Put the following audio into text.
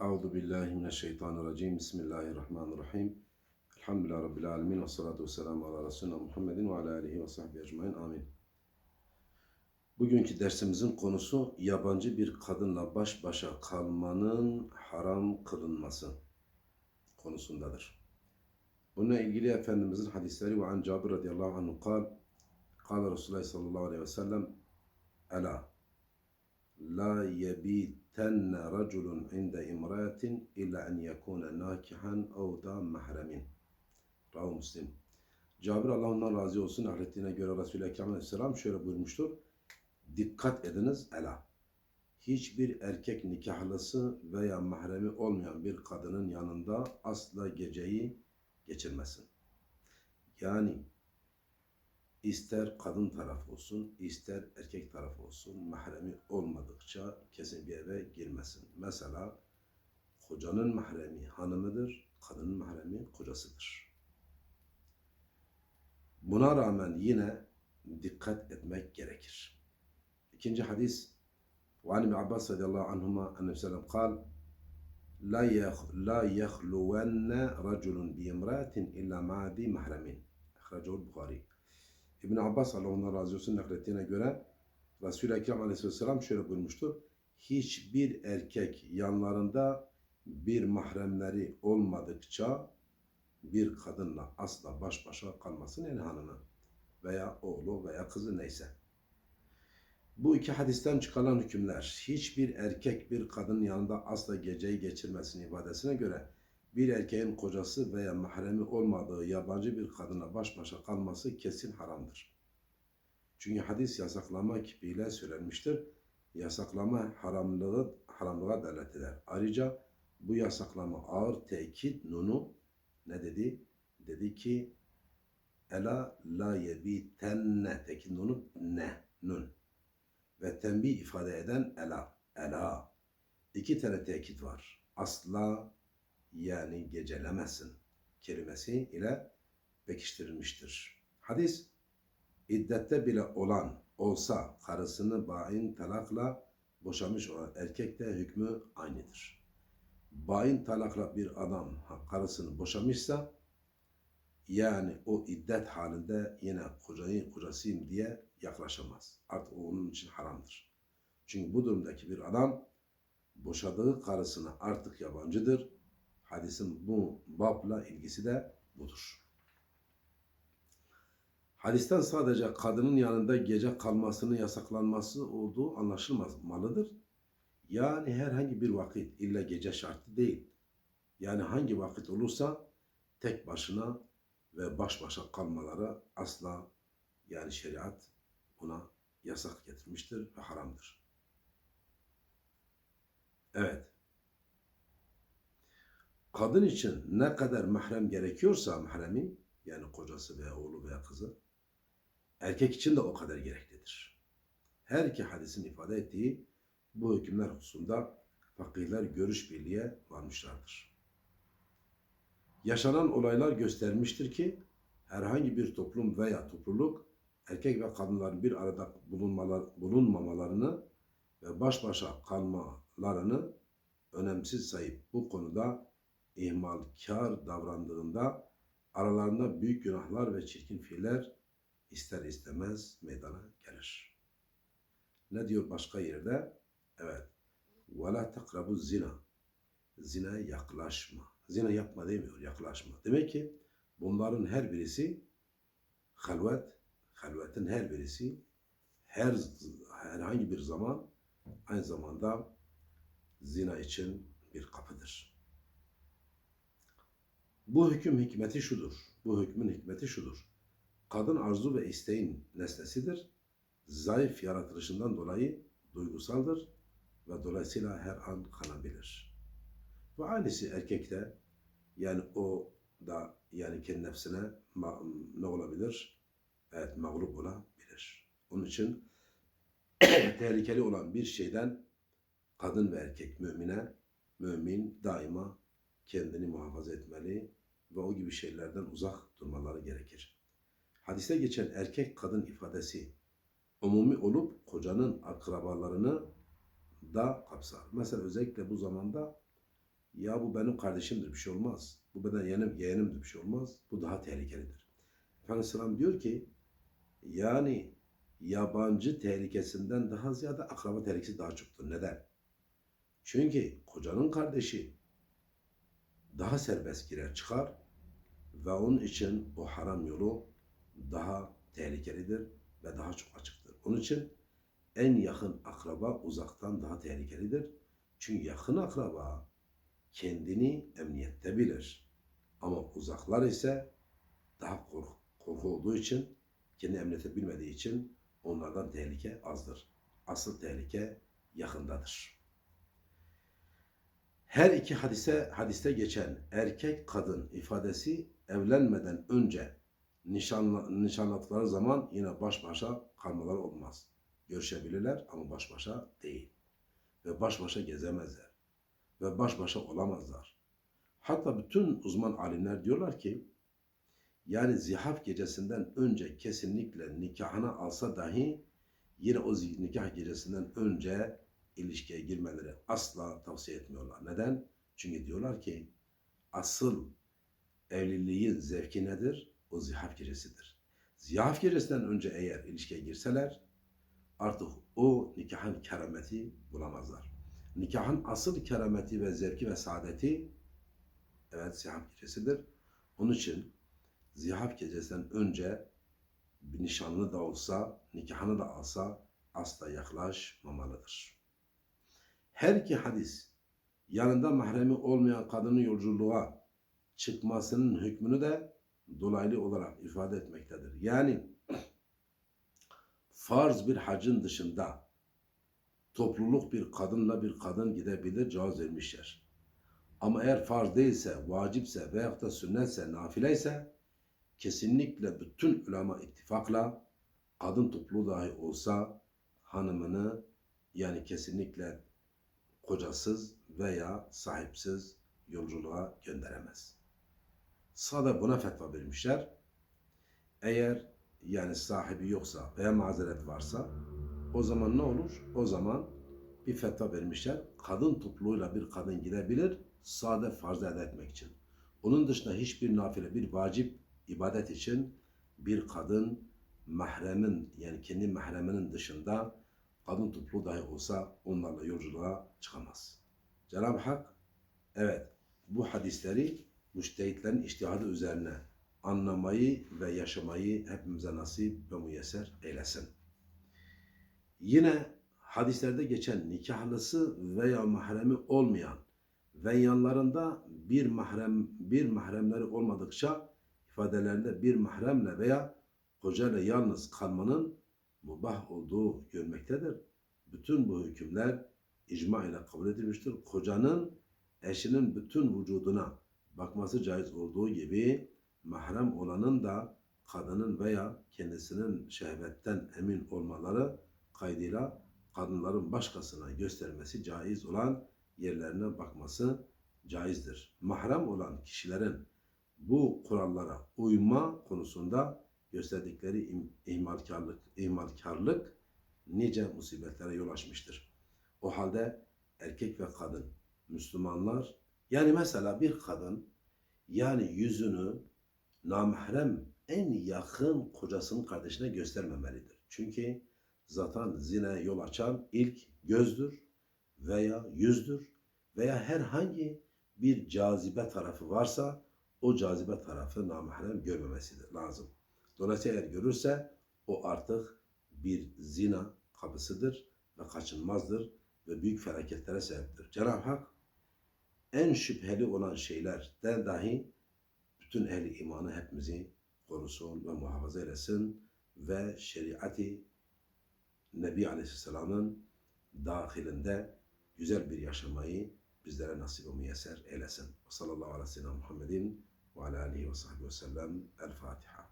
Euzu billahi mineşşeytanirracim. Bismillahirrahmanirrahim. Elhamdülillahi rabbil alamin ve salatu vesselamu ala resulina Muhammedin ve ala alihi ve sahbihi ecmaîn. Amin. Bugünkü dersimizin konusu yabancı bir kadınla baş başa kalmanın haram kılınması konusundadır. Bununla ilgili Efendimizin hadisleri ve an Cabir radıyallahu anhu kal, kal Resulullah sallallahu aleyhi ve sellem, Ela, la yebitenne raculun inde imratin illa en yekune nakihan ev da mahremin. Rahu Müslim. Cabir Allah ondan razı olsun ahrettiğine göre Resulü Ekrem Aleyhisselam şöyle buyurmuştur. Dikkat ediniz ela. Hiçbir erkek nikahlısı veya mahremi olmayan bir kadının yanında asla geceyi geçirmesin. Yani ister kadın tarafı olsun, ister erkek tarafı olsun, mahremi olmadıkça kesin bir eve girmesin. Mesela kocanın mahremi hanımıdır, kadının mahremi kocasıdır. Buna rağmen yine dikkat etmek gerekir. İkinci hadis وعن ابن عباس رضي الله عنهما أن النبي صلى الله عليه وسلم قال لا يخ لا يخلون رجل بامرأة إلا مع ذي محرم أخرجه البخاري İbn Abbas Allah ondan razı olsun naklettiğine göre Resul-i Ekrem Aleyhisselam şöyle buyurmuştur. Hiçbir erkek yanlarında bir mahremleri olmadıkça bir kadınla asla baş başa kalmasın yani hanımı veya oğlu veya kızı neyse. Bu iki hadisten çıkarılan hükümler hiçbir erkek bir kadının yanında asla geceyi geçirmesin ifadesine göre bir erkeğin kocası veya mahremi olmadığı yabancı bir kadına baş başa kalması kesin haramdır. Çünkü hadis yasaklama kipiyle söylenmiştir. Yasaklama haramlığı haramlığa delalet eder. Ayrıca bu yasaklama ağır tekit nunu ne dedi? Dedi ki Ela la yebitenne tekit nunu ne nun ve tembih ifade eden ela ela iki tane tekit var. Asla yani gecelemesin kelimesi ile pekiştirilmiştir. Hadis iddette bile olan olsa karısını bain talakla boşamış olan erkekte hükmü aynıdır. Bain talakla bir adam karısını boşamışsa yani o iddet halinde yine kocayı kocasıyım diye yaklaşamaz. Artık onun için haramdır. Çünkü bu durumdaki bir adam boşadığı karısına artık yabancıdır. Hadisin bu babla ilgisi de budur. Hadisten sadece kadının yanında gece kalmasının yasaklanması olduğu anlaşılmalıdır. Yani herhangi bir vakit illa gece şartı değil. Yani hangi vakit olursa tek başına ve baş başa kalmaları asla yani şeriat buna yasak getirmiştir ve haramdır. Evet. Kadın için ne kadar mahrem gerekiyorsa mahremi yani kocası veya oğlu veya kızı erkek için de o kadar gereklidir. Her iki hadisin ifade ettiği bu hükümler hususunda fakihler görüş birliğe varmışlardır. Yaşanan olaylar göstermiştir ki herhangi bir toplum veya topluluk erkek ve kadınların bir arada bulunmalar, bulunmamalarını ve baş başa kalmalarını önemsiz sayıp bu konuda ihmalkar davrandığında aralarında büyük günahlar ve çirkin fiiller ister istemez meydana gelir. Ne diyor başka yerde? Evet. وَلَا تَقْرَبُ zina. Zina yaklaşma. Zina yapma demiyor, yaklaşma. Demek ki bunların her birisi halvet, halvetin her birisi her herhangi bir zaman aynı zamanda zina için bir kapıdır. Bu hüküm hikmeti şudur. Bu hükmün hikmeti şudur. Kadın arzu ve isteğin nesnesidir. Zayıf yaratılışından dolayı duygusaldır ve dolayısıyla her an kanabilir. Ve aynısı erkekte yani o da yani kendi nefsine ne olabilir? Evet mağlup olabilir. Onun için tehlikeli olan bir şeyden kadın ve erkek mümine, mümin daima kendini muhafaza etmeli ve o gibi şeylerden uzak durmaları gerekir. Hadiste geçen erkek kadın ifadesi umumi olup kocanın akrabalarını da kapsar. Mesela özellikle bu zamanda Ya bu benim kardeşimdir bir şey olmaz. Bu benim yeğenim, yeğenimdir bir şey olmaz. Bu daha tehlikelidir. Efendimiz Aleyhisselam diyor ki yani yabancı tehlikesinden daha ziyade akraba tehlikesi daha çoktur. Neden? Çünkü kocanın kardeşi daha serbest girer çıkar ve onun için o haram yolu daha tehlikelidir ve daha çok açıktır. Onun için en yakın akraba uzaktan daha tehlikelidir. Çünkü yakın akraba kendini emniyette bilir. Ama uzaklar ise daha kork korku olduğu için, kendi emniyette bilmediği için onlardan tehlike azdır. Asıl tehlike yakındadır. Her iki hadise hadiste geçen erkek kadın ifadesi evlenmeden önce nişanla, nişanladıkları zaman yine baş başa kalmaları olmaz. Görüşebilirler ama baş başa değil. Ve baş başa gezemezler. Ve baş başa olamazlar. Hatta bütün uzman alimler diyorlar ki yani zihaf gecesinden önce kesinlikle nikahına alsa dahi yine o nikah gecesinden önce ilişkiye girmeleri asla tavsiye etmiyorlar. Neden? Çünkü diyorlar ki asıl evliliğin zevki nedir? O zihaf gecesidir. Zihaf gecesinden önce eğer ilişkiye girseler artık o nikahın kerameti bulamazlar. Nikahın asıl kerameti ve zevki ve saadeti evet zihaf gecesidir. Onun için zihaf gecesinden önce bir nişanlı da olsa, nikahını da alsa asla yaklaşmamalıdır. Her iki hadis yanında mahremi olmayan kadının yolculuğa çıkmasının hükmünü de dolaylı olarak ifade etmektedir. Yani farz bir hacın dışında topluluk bir kadınla bir kadın gidebilir cevaz vermişler. Ama eğer farz değilse, vacipse veyahut da sünnetse, nafileyse kesinlikle bütün ulema ittifakla kadın topluluğu dahi olsa hanımını yani kesinlikle kocasız veya sahipsiz yolculuğa gönderemez. Sade buna fetva vermişler. Eğer yani sahibi yoksa veya mazeret varsa o zaman ne olur? O zaman bir fetva vermişler. Kadın topluluğuyla bir kadın gidebilir sade farz elde etmek için. Onun dışında hiçbir nafile, bir vacip ibadet için bir kadın mahremin yani kendi mahreminin dışında kadın topluluğu dahi olsa onlarla yolculuğa çıkamaz. Cenab-ı Hak evet bu hadisleri müştehitlerin iştihadı üzerine anlamayı ve yaşamayı hepimize nasip ve müyesser eylesin. Yine hadislerde geçen nikahlısı veya mahremi olmayan ve yanlarında bir mahrem bir mahremleri olmadıkça ifadelerinde bir mahremle veya kocayla yalnız kalmanın mubah olduğu görmektedir. Bütün bu hükümler icma ile kabul edilmiştir. Kocanın eşinin bütün vücuduna bakması caiz olduğu gibi mahrem olanın da kadının veya kendisinin şehvetten emin olmaları kaydıyla kadınların başkasına göstermesi caiz olan yerlerine bakması caizdir. Mahrem olan kişilerin bu kurallara uyma konusunda gösterdikleri im, ihmalkarlık, ihmalkarlık nice musibetlere yol açmıştır. O halde erkek ve kadın, Müslümanlar, yani mesela bir kadın yani yüzünü namahrem en yakın kocasının kardeşine göstermemelidir. Çünkü zaten zine yol açan ilk gözdür veya yüzdür veya herhangi bir cazibe tarafı varsa o cazibe tarafı namahrem görmemesidir lazım. Dolayısıyla eğer görürse o artık bir zina kapısıdır ve kaçınmazdır ve büyük felaketlere sebeptir. Cenab-ı Hak en şüpheli olan şeylerden dahi bütün ehli imanı hepimizi korusun ve muhafaza eylesin ve şeriatı Nebi Aleyhisselam'ın dahilinde güzel bir yaşamayı bizlere nasip ve müyesser eylesin. Sallallahu aleyhi ve sellem Muhammedin ve ala alihi ve sahbihi ve sellem. El Fatiha.